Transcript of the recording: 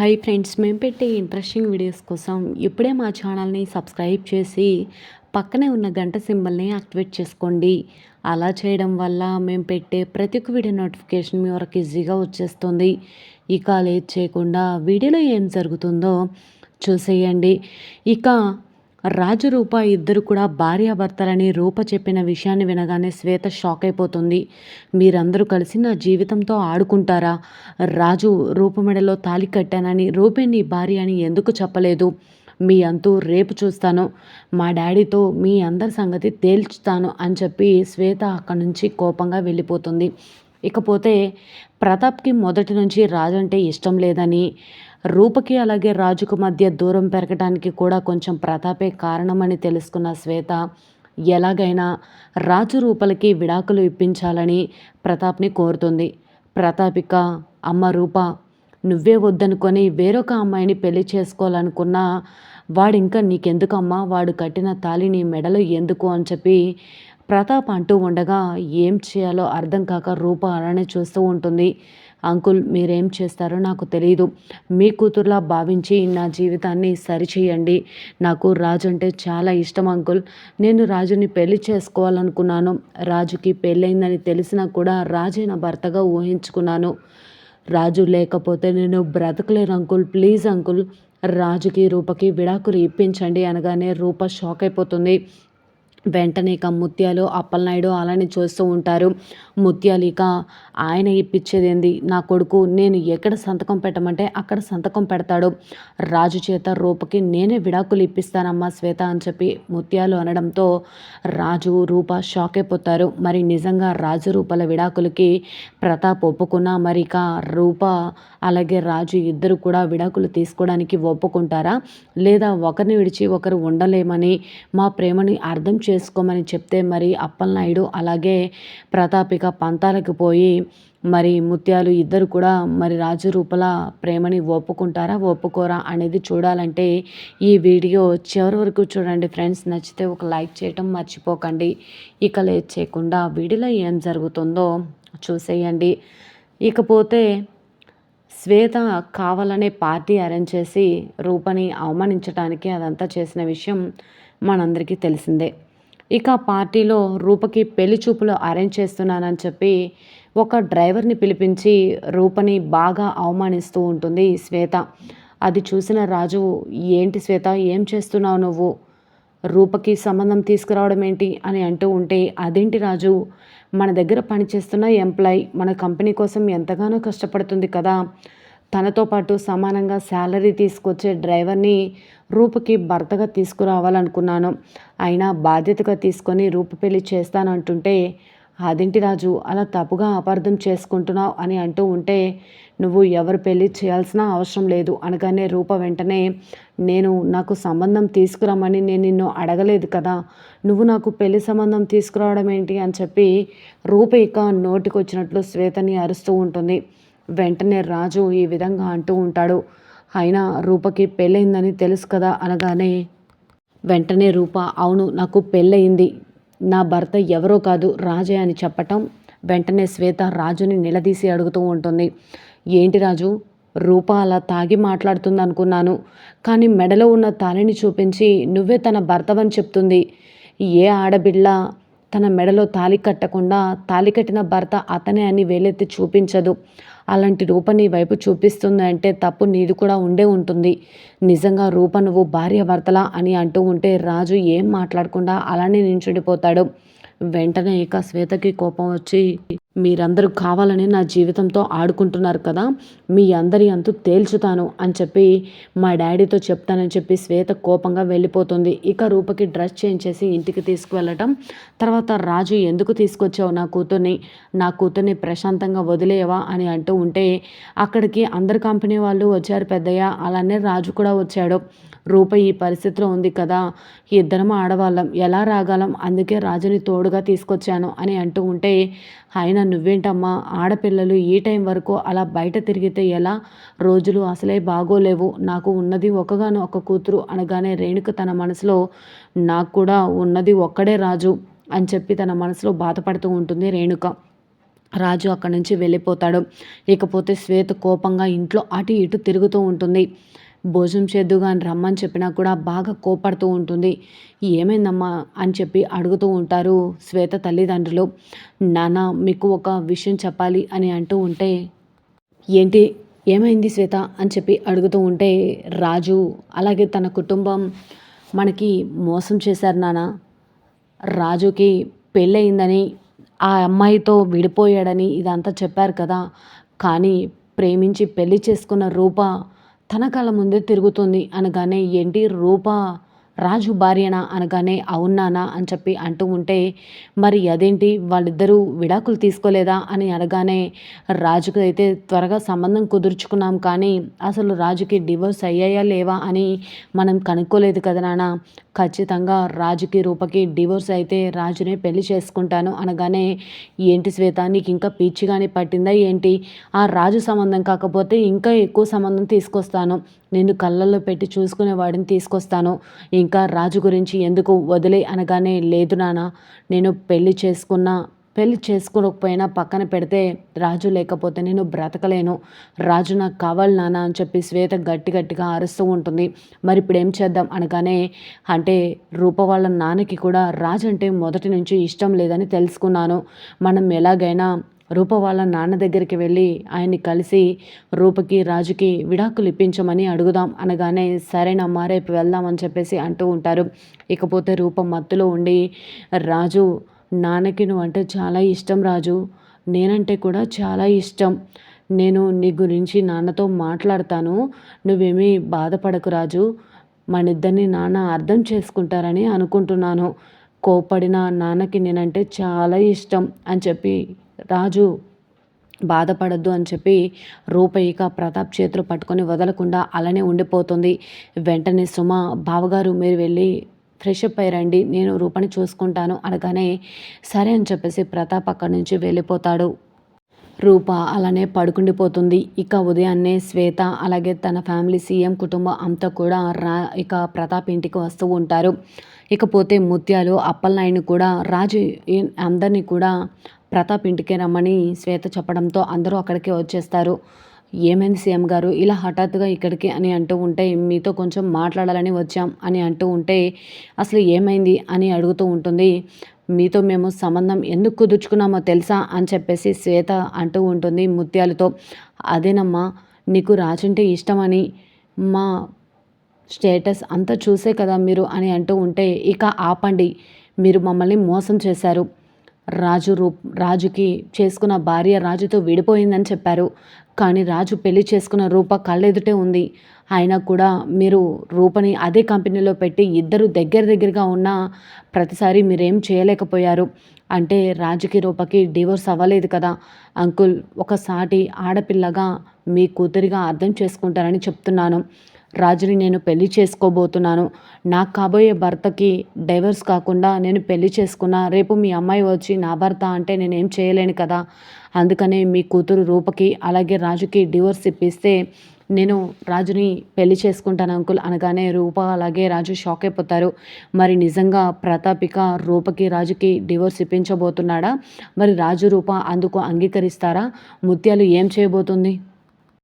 Hi friends మేము పెట్టే interesting videos కోసం ఇప్పుడే మా ఛానల్ని సబ్స్క్రైబ్ చేసి పక్కనే ఉన్న గంట సింబల్ని యాక్టివేట్ చేసుకోండి. అలా చేయడం వల్ల మేము పెట్టే ప్రతి ఒక్క వీడియో నోటిఫికేషన్ మీ వరకు ఈజీగా వచ్చేస్తుంది. ఇక లేట్ చేయకుండా వీడియోలో ఏం జరుగుతుందో చూసేయండి. ఇక రాజు రూప ఇద్దరు కూడా భార్యాభర్తలని రూప చెప్పిన విషయాన్ని వినగానే శ్వేత షాక్ అయిపోతుంది. మీరందరూ కలిసి నా జీవితంతో ఆడుకుంటారా? రాజు రూప మెడలో తాలి కట్టానని రూపే నీ భార్య అని ఎందుకు చెప్పలేదు? మీ అంతూ రేపు చూస్తాను. మా డాడీతో మీ అందరి సంగతి తేల్చుతాను అని చెప్పి శ్వేత అక్కడి నుంచి కోపంగా వెళ్ళిపోతుంది. ఇకపోతే ప్రతాప్కి మొదటి నుంచి రాజు అంటే ఇష్టం లేదని రూపకి అలాగే రాజుకు మధ్య దూరం పెరగడానికి కూడా కొంచెం ప్రతాపే కారణమని తెలుసుకున్న శ్వేత ఎలాగైనా రాజు రూపలకి విడాకులు ఇప్పించాలని ప్రతాప్ని కోరుతుంది. ప్రతాపిక అమ్మ రూప నువ్వే వద్దనుకొని వేరొక అమ్మాయిని పెళ్ళి చేసుకోవాలనుకున్నా వాడు ఇంకా నీకెందుకమ్మా? వాడు కట్టిన తాలిని మెడలో ఎందుకు? అని చెప్పి ప్రతాప్ అంటూ ఉండగా ఏం చేయాలో అర్థం కాక రూప అలానే చూస్తూ ఉంటుంది. అంకుల్ మీరేం చేస్తారో నాకు తెలియదు మీ కూతురులా భావించి నా జీవితాన్ని సరిచేయండి. నాకు రాజు అంటే చాలా ఇష్టం అంకుల్. నేను రాజుని పెళ్ళి చేసుకోవాలనుకున్నాను. రాజుకి పెళ్ళైందని తెలిసినా కూడా రాజే నా భర్తగా ఊహించుకున్నాను. రాజు లేకపోతే నేను బ్రతకలేను అంకుల్. ప్లీజ్ అంకుల్ రాజుకి రూపకి విడాకులు ఇప్పించండి అనగానే రూప షాక్ అయిపోతుంది. వెంటనే ఇక ముత్యాలు అప్పలనాయుడు అలానే చూస్తూ ఉంటారు. ముత్యాలు ఇక ఆయన ఇప్పించేదేంది? నా కొడుకు నేను ఎక్కడ సంతకం పెట్టమంటే అక్కడ సంతకం పెడతాడు. రాజు చేత రూపకి నేనే విడాకులు ఇప్పిస్తానమ్మా శ్వేత అని చెప్పి ముత్యాలు అనడంతో రాజు రూప షాక్ అయిపోతారు. మరి నిజంగా రాజు రూపల విడాకులకి ప్రతాప్ ఒప్పుకున్నా మరి ఇక రూప అలాగే రాజు ఇద్దరు కూడా విడాకులు తీసుకోవడానికి ఒప్పుకుంటారా? లేదా ఒకరిని విడిచి ఒకరు ఉండలేమని మా ప్రేమని అర్థం చేసుకోమని చెప్తే మరి అప్పలనాయుడు అలాగే ప్రతాపిక పంతాలకు పోయి మరి ముత్యాలు ఇద్దరు కూడా మరి రాజు రూపల ప్రేమని ఒప్పుకుంటారా ఒప్పుకోరా అనేది చూడాలంటే ఈ వీడియో చివరి వరకు చూడండి ఫ్రెండ్స్. నచ్చితే ఒక లైక్ చేయటం మర్చిపోకండి. ఇక లేట్ చేయకుండా వీడియోలో ఏం జరుగుతుందో చూసేయండి. ఇకపోతే శ్వేత కావాలనే పార్టీ అరేంజ్ చేసి రూపని అవమానించడానికి అదంతా చేసిన విషయం మనందరికీ తెలిసిందే. ఇక పార్టీలో రూపకి పెళ్ళి చూపులు అరేంజ్ చేస్తున్నానని చెప్పి ఒక డ్రైవర్ని పిలిపించి రూపని బాగా అవమానిస్తూ ఉంటుంది శ్వేత. అది చూసిన రాజు ఏంటి శ్వేత ఏం చేస్తున్నావు నువ్వు? రూపకి సంబంధం తీసుకురావడం ఏంటి? అని అంటూ ఉంటే అదేంటి రాజు? మన దగ్గర పనిచేస్తున్న ఎంప్లాయ్ మన కంపెనీ కోసం ఎంతగానో కష్టపడుతుంది కదా. తనతో పాటు సమానంగా శాలరీ తీసుకొచ్చే డ్రైవర్ని రూపుకి భర్తగా తీసుకురావాలనుకున్నాను. అయినా బాధ్యతగా తీసుకొని రూపు పెళ్ళి చేస్తానంటుంటే అదేంటి రాజు అలా తప్పుగా అపార్థం చేసుకుంటున్నావు అని అంటూ ఉంటే నువ్వు ఎవరు పెళ్ళి చేయాల్సిన అవసరం లేదు అనగానే రూప వెంటనే నేను నాకు సంబంధం తీసుకురామని నేను నిన్ను అడగలేదు కదా నువ్వు నాకు పెళ్ళి సంబంధం తీసుకురావడం ఏంటి? అని చెప్పి రూప ఇక నోటికొచ్చినట్లు శ్వేతని అరుస్తూ ఉంటుంది. వెంటనే రాజు ఈ విధంగా అంటూ ఉంటాడు. అయినా రూపకి పెళ్ళయిందని తెలుసు కదా అనగానే వెంటనే రూప అవును నాకు పెళ్ళయింది. నా భర్త ఎవరో కాదు రాజే అని చెప్పటం వెంటనే శ్వేత రాజుని నిలదీసి అడుగుతూ ఉంటుంది. ఏంటి రాజు? రూప అలా తాగి మాట్లాడుతుంది అనుకున్నాను కానీ మెడలో ఉన్న తాళిని చూపించి నువ్వే తన భర్తవని చెప్తుంది. ఏ ఆడబిడ్డ తన మెడలో తాలి కట్టకుండా తాలి కట్టిన భర్త అతనే అని వేలెత్తి చూపించదు. అలాంటి రూప నీ వైపు చూపిస్తుంది అంటే తప్పు నీది కూడా ఉండే ఉంటుంది. నిజంగా రూప నువ్వు భార్య భర్తలా అని అంటూ ఉంటే రాజు ఏం మాట్లాడకుండా అలానే నించుండిపోతాడు. వెంటనే ఇక శ్వేతకి కోపం వచ్చి మీరందరూ కావాలని నా జీవితంతో ఆడుకుంటున్నారు కదా మీ అందరి అంతు తేల్చుతాను అని చెప్పి మా డాడీతో చెప్తానని చెప్పి శ్వేత కోపంగా వెళ్ళిపోతుంది. ఇక రూపకి డ్రెస్ చేంజ్ చేసి ఇంటికి తీసుకువెళ్ళటం. తర్వాత రాజు ఎందుకు తీసుకొచ్చావు నా కూతుర్ని? నా కూతుర్ని ప్రశాంతంగా వదిలేయవా? అని అంటూ ఉంటే అక్కడికి అందరి కంపెనీ వాళ్ళు వచ్చారు పెద్దయ్య. అలానే రాజు కూడా వచ్చాడు. రూప ఈ పరిస్థితిలో ఉంది కదా ఇద్దరం ఆడవాళ్ళం. ఎలా రాగలం? అందుకే రాజుని తోడుగా తీసుకొచ్చాను అని అంటూ ఉంటే ఆయన నువ్వేంటమ్మా? ఆడపిల్లలు ఈ టైం వరకు అలా బయట తిరిగితే ఎలా? రోజులు అసలే బాగోలేవు. నాకు ఉన్నది ఒకగాను ఒక కూతురు అనగానే రేణుక తన మనసులో నాకు కూడా ఉన్నది ఒక్కడే రాజు అని చెప్పి తన మనసులో బాధపడుతూ ఉంటుంది రేణుక. రాజు అక్కడి నుంచి వెళ్ళిపోతాడు. ఇకపోతే శ్వేత కోపంగా ఇంట్లో అటు ఇటు తిరుగుతూ ఉంటుంది. భోజనం చేద్దుగా అని రమ్మని చెప్పినా కూడా బాగా కోపడుతూ ఉంటుంది. ఏమైందమ్మా అని చెప్పి అడుగుతూ ఉంటారు శ్వేత తల్లిదండ్రులు. నాన్న మీకు ఒక విషయం చెప్పాలి అని అంటూ ఉంటే ఏంటి? ఏమైంది శ్వేత అని చెప్పి అడుగుతూ ఉంటే రాజు అలాగే తన కుటుంబం మనకి మోసం చేశారు నాన్న. రాజుకి పెళ్ళయిందని ఆ అమ్మాయితో విడిపోయాడని ఇదంతా చెప్పారు కదా. కానీ ప్రేమించి పెళ్ళి చేసుకున్న రూప తన కళ్ళ ముందే తిరుగుతుంది అనగానే ఏంటి రూపా? రాజు భార్యనా అనగానే అవునానా అని చెప్పి అంటూ ఉంటే మరి అదేంటి? వాళ్ళిద్దరూ విడాకులు తీసుకోలేదా అని అనగానే రాజుకు అయితే త్వరగా సంబంధం కుదుర్చుకున్నాం కానీ అసలు రాజుకి డివోర్స్ అయ్యాయా లేవా అని మనం కనుక్కోలేదు కదా నాన్న. ఖచ్చితంగా రాజుకి రూపకి డివోర్స్ అయితే రాజునే పెళ్ళి చేసుకుంటాను అనగానే ఏంటి శ్వేత నీకు ఇంకా పీచిగానే పట్టిందా ఏంటి? ఆ రాజు సంబంధం కాకపోతే ఇంకా ఎక్కువ సంబంధం తీసుకొస్తాను. నేను కళ్ళల్లో పెట్టి చూసుకునే వాడిని తీసుకొస్తాను. ఇంకా ఇంకా రాజు గురించి ఎందుకు వదిలే అనగానే లేదు నాన్న నేను పెళ్ళి చేసుకున్నా పెళ్ళి చేసుకోకపోయినా పక్కన పెడితే రాజు లేకపోతే నేను బ్రతకలేను. రాజు నాకు కావాలి నాన్న అని చెప్పి శ్వేత గట్టి గట్టిగా అరుస్తూ ఉంటుంది. మరి ఇప్పుడు ఏం చేద్దాం? అనగానే అంటే రూప వాళ్ళ నాన్నకి కూడా రాజు అంటే మొదటి నుంచి ఇష్టం లేదని తెలుసుకున్నాను. మనం ఎలాగైనా రూప వాళ్ళ నాన్న దగ్గరికి వెళ్ళి ఆయన్ని కలిసి రూపకి రాజుకి విడాకులు ఇప్పించమని అడుగుదాం అనగానే సరేనమ్మా రేపు వెళ్దామని చెప్పేసి అంటూ ఉంటారు. ఇకపోతే రూపం మత్తులో ఉండి రాజు నాన్నకి నువ్వు అంటే చాలా ఇష్టం రాజు. నేనంటే కూడా చాలా ఇష్టం. నేను నీ గురించి నాన్నతో మాట్లాడతాను. నువ్వేమీ బాధపడకు రాజు. మనిద్దరిని నాన్న అర్థం చేసుకుంటారని అనుకుంటున్నాను. కోపడిన నాన్నకి నేనంటే చాలా ఇష్టం అని చెప్పి రాజు బాధపడద్దు అని చెప్పి రూపయిక ప్రతాప్ చేతులు పట్టుకొని వదలకుండా అలానే ఉండిపోతుంది. వెంటనే సుమ బావగారు మీరు వెళ్ళి ఫ్రెష్ అప్ అయ్యారండి నేను రూపని చూసుకుంటాను అనగానే సరే అని చెప్పేసి ప్రతాప్ అక్కడి నుంచి వెళ్ళిపోతాడు. రూప అలానే పడుకుండిపోతుంది. ఇక ఉదయాన్నే శ్వేత అలాగే తన ఫ్యామిలీ సీఎం కుటుంబం అంతా కూడా రా ఇక ప్రతాప్ ఇంటికి వస్తూ ఉంటారు. ఇకపోతే ముత్యాలు అప్పలనాయుని కూడా రాజు అందరినీ కూడా ప్రతాప్ ఇంటికే రమ్మని శ్వేత చెప్పడంతో అందరూ అక్కడికే వచ్చేస్తారు. ఏమైంది సీఎం గారు? ఇలా హఠాత్తుగా ఇక్కడికి అని అంటూ ఉంటే మీతో కొంచెం మాట్లాడాలని వచ్చాం అని అంటూ ఉంటే అసలు ఏమైంది అని అడుగుతూ ఉంటుంది. మీతో మేము సంబంధం ఎందుకు కుదుర్చుకున్నామో తెలుసా అని చెప్పేసి శ్వేత అంటూ ఉంటుంది ముత్యాలతో. అదేనమ్మా నీకు రాజంటే ఇష్టమని మా స్టేటస్ అంతా చూసే కదా మీరు అని అంటూ ఉంటే ఇక ఆపండి. మీరు మమ్మల్ని మోసం చేశారు. రాజు రూ రాజుకి చేసుకున్న భార్య రాజుతో విడిపోయిందని చెప్పారు. కానీ రాజు పెళ్ళి చేసుకున్న రూప కళ్ళెదుటే ఉంది. అయినా కూడా మీరు రూపని అదే కంపెనీలో పెట్టి ఇద్దరు దగ్గర దగ్గరగా ఉన్న ప్రతిసారి మీరేం చేయలేకపోయారు. అంటే రాజుకి రూపకి డివోర్స్ అవ్వలేదు కదా. అంకుల్ ఒకసాటి ఆడపిల్లగా మీ కూతురిగా అర్థం చేసుకుంటారని చెప్తున్నాను. రాజుని నేను పెళ్ళి చేసుకోబోతున్నాను. నాకు కాబోయే భర్తకి డైవర్స్ కాకుండా నేను పెళ్ళి చేసుకున్నా రేపు మీ అమ్మాయి వచ్చి నా భర్త అంటే నేనేం చేయలేను కదా? అందుకనే మీ కూతురు రూపకి అలాగే రాజుకి డివోర్స్ ఇప్పిస్తే నేను రాజుని పెళ్ళి చేసుకుంటాను అంకుల్ అనగానే రూప అలాగే రాజు షాక్ అయిపోతారు. మరి నిజంగా ప్రతాపిక రూపకి రాజుకి డివోర్స్ ఇప్పించబోతున్నాడా? మరి రాజు రూప అందుకు అంగీకరిస్తారా? ముత్యాలు ఏం చేయబోతుంది?